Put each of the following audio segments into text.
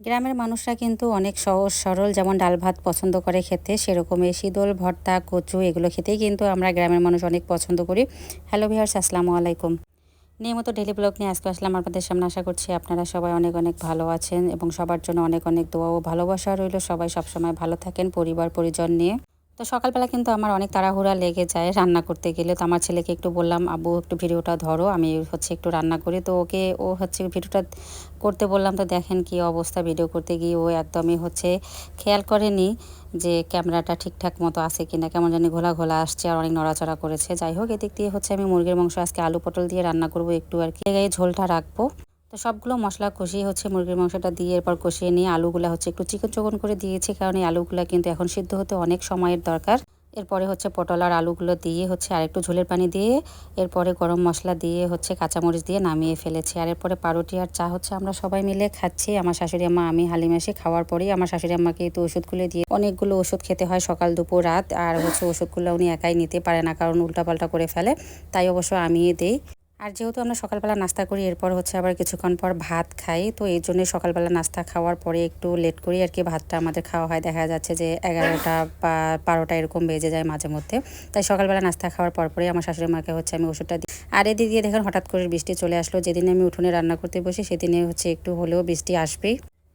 গ্রামের মানুষরা কিন্তু অনেক সহজ সরল, যেমন ডাল ভাত পছন্দ করে খেতে, সেরকমই শীতল ভর্তা, কচু, এগুলো খেতেই কিন্তু আমরা গ্রামের মানুষ অনেক পছন্দ করি। হ্যালো ভিহার্স আসসালামু আলাইকুম। নিয়মিত ডেলি ব্লগ নিয়ে আজকে আসলাম আপনাদের সামনে। আশা করছি আপনারা সবাই অনেক অনেক ভালো আছেন এবং সবার জন্য অনেক অনেক দোয়া ও ভালোবাসা রইল। সবাই সবসময় ভালো থাকেন, পরিবার, পরিজন নিয়ে। তো সকালবেলা কিন্তু আমার অনেক তাড়াহুড়া লেগে যায় রান্না করতে গেলে। তো আমার ছেলেকে একটু বললাম আবু একটু ভিডিওটা ধরো, আমি হচ্ছে একটু রান্না করি। তো ওকে, ও হচ্ছে ভিডিওটা করতে বললাম, তো দেখেন কি অবস্থা ভিডিও করতে গিয়ে। ও একদমই হচ্ছে খেয়াল করেনি যে ক্যামেরাটা ঠিকঠাক মতো আছে কিনা, কেমন জানি ঘোলা ঘোলা আসছে আর অনেক নড়াচড়া করেছে। যাই হোক, এদিক দিয়ে হচ্ছে আমি মুরগির মাংস আজকে আলু পটল দিয়ে রান্না করব, একটু আর কি। ঝোলটা রাখব। তো সবগুলো মশলা কষিয়ে হচ্ছে মুরগির মাংসটা দিয়ে এরপর কষিয়ে নিয়ে আলুগুলো হচ্ছে একটু চিকন চকন করে দিয়েছি, কারণ এই আলুগুলো কিন্তু এখন সিদ্ধ হতে অনেক সময়ের দরকার। এরপরে হচ্ছে পটল আর আলুগুলো দিয়ে হচ্ছে আর একটু ঝোলের পানি দিয়ে এরপরে গরম মশলা দিয়ে হচ্ছে কাঁচামরিচ দিয়ে নামিয়ে ফেলেছি। আর এরপরে পাউরুটি আর চা হচ্ছে আমরা সবাই মিলে খাচ্ছি। আমার শাশুড়ি আম্মা, আমি হালিমাসি খাওয়ার পরেই আমার শাশুড়ি আম্মাকে তো ওষুধগুলো দিয়ে অনেকগুলো ওষুধ খেতে হয় সকাল, দুপুর, রাত। আর হচ্ছে ওষুধগুলো উনি একাই নিতে পারে না, কারণ উল্টাপাল্টা করে ফেলে। তাই অবশ্য আমি দেই। আর যেহেতু আমরা সকালবেলা নাস্তা করি, এরপর হচ্ছে আবার কিছুক্ষণ পর ভাত খাই, তো এই জন্য সকালবেলা নাস্তা খাওয়ার পরে একটু লেট করি আর কি। ভাতটা আমাদের খাওয়া হয়, দেখা যাচ্ছে যে এগারোটা বা বারোটা এরকম বেজে যায় মাঝে মধ্যে। তাই সকালবেলা নাস্তা খাওয়ার পরপরই আমার শাশুড়ি মাকে হচ্ছে আমি ওষুধটা দিই। আর দিয়ে দেখেন, হঠাৎ করে বৃষ্টি চলে আসলো। যেদিনে আমি উঠোনে রান্না করতে বসি, সেদিনে হচ্ছে একটু হলেও বৃষ্টি আসবেই।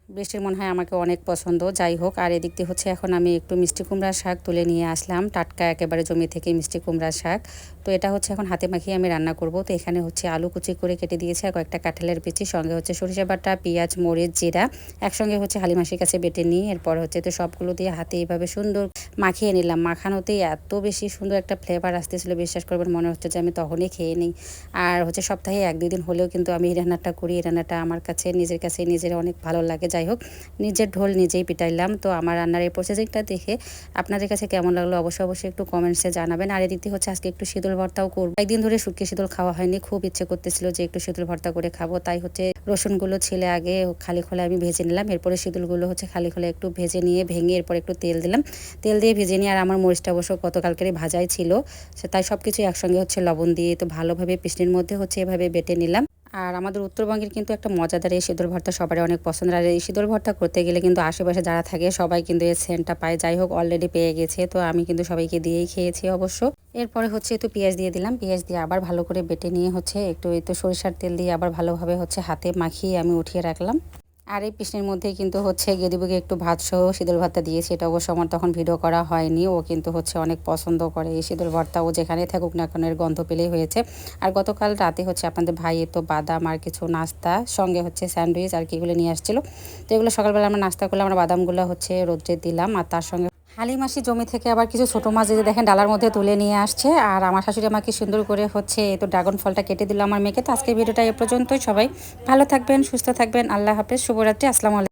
বৃষ্টির মনে হয় আমাকে অনেক পছন্দ। যাই হোক, আর এদিক দিয়ে হচ্ছে এখন আমি একটু মিষ্টি কুমড়ার শাক তুলে নিয়ে আসলাম। টাটকা একেবারে জমি থেকে মিষ্টি কুমড়ার শাক। তো এটা হচ্ছে এখন হাতে মাখিয়ে আমি রান্না করব। তো এখানে হচ্ছে আলু কুচি করে কেটে দিয়েছে, আর কয়েকটা কাঁঠালের বিচি সঙ্গে হচ্ছে সরিষা বাটা, পেঁয়াজ, মরিচ, জিরা। একসঙ্গে হচ্ছে হালিমাসির কাছে বেটে নিই এরপর হচ্ছে তো সবগুলো দিয়ে হাতে এইভাবে সুন্দর মাখিয়ে নিলাম। মাখানোতেই এত বেশি সুন্দর একটা ফ্লেভার আসতেছিল, বিশ্বাস করবেন, মনে হচ্ছে যে আমি তখনই খেয়ে নিই। আর হচ্ছে সপ্তাহে এক দুই দিন হলেও কিন্তু আমি এই রান্নাটা করি। এই রান্নাটা আমার কাছে, নিজের কাছে, নিজের অনেক ভালো লাগে। যাই হোক নিজের ঢোল নিজেই পিটাইলাম। তো আমার রান্নার এই প্রসেসিংটা দেখে আপনাদের কাছে কেমন লাগল অবশ্যই অবশ্যই একটু কমেন্টসে জানাবেন। আর এদিক হচ্ছে আজকে একটু শীতল ভর্তাও করব। একদিন ধরে শুকিয়ে শীতল খাওয়া হয়নি, খুব ইচ্ছে করতেছিল যে একটু শীতল ভর্তা করে খাব। তাই হচ্ছে রসুনগুলো ছেলে আগে খালি খোলে আমি ভেজে নিলাম। এরপরে শীতলগুলো হচ্ছে খালি খোলে একটু ভেজে নিয়ে ভেঙে এরপর একটু তেল দিলাম। তেল দিয়ে ভেজে নিয়ে আর আমার মরিচটা অবশ্য গতকালকেরই ভাজাই ছিল। তাই সব কিছু একসঙ্গে হচ্ছে লবণ দিয়ে তো ভালোভাবে পিসনির মধ্যে হচ্ছে এভাবে বেটে নিলাম। আর আমাদের উত্তরবঙ্গের কিন্তু একটা মজাদার এই শীতল ভর্তা সবারই অনেক পছন্দ আর এই শীতল ভর্তা করতে গেলে কিন্তু আশেপাশে যারা থাকে সবাই কিন্তু এই সেন্টটা পায়। যাই হোক অলরেডি পেয়ে গেছে। তো আমি কিন্তু সবাইকে দিয়েই খেয়েছি অবশ্য। এরপরে হচ্ছে একটু পেঁয়াজ দিয়ে দিলাম। পেঁয়াজ দিয়ে আবার ভালো করে বেটে নিয়ে হচ্ছে একটু একটু সরিষার তেল দিয়ে আবার ভালোভাবে হচ্ছে হাতে মাখিয়ে আমি উঠিয়ে রাখলাম। আর এই পিসনির মধ্যে কিন্তু হচ্ছে গেদিবুকে একটু ভাত সহ শীতল ভর্তা দিয়েছি। এটা অবশ্য আমার তখন ভিডিও করা হয়নি। ও কিন্তু হচ্ছে অনেক পছন্দ করে এই শীতল ভর্তা ও যেখানে থাকুক না এর গন্ধ পেলেই হয়েছে। আর গতকাল রাতে হচ্ছে আপনাদের ভাই তো বাদাম আর কিছু নাস্তা, সঙ্গে হচ্ছে স্যান্ডউইচ আর কি এগুলো নিয়ে আসছিল। তো এগুলো সকালবেলা আমরা নাস্তা করলে আমরা বাদামগুলো হচ্ছে রোদ্রে দিলাম আর তার সঙ্গে হালিমাসি জমি থেকে আবার কিছু ছোটো মাছ যদি দেখেন ডালার মধ্যে তুলে নিয়ে আসছে। আর আমার শাশুড়ি আমাকে সুন্দর করে হচ্ছে তো ড্রাগন ফলটা কেটে দিল আমার মেয়েকে। তো আজকের ভিডিওটা এ পর্যন্তই। সবাই ভালো থাকবেন, সুস্থ থাকবেন। আল্লাহ হাফেজ। শুভরাত্রি। আসসালামু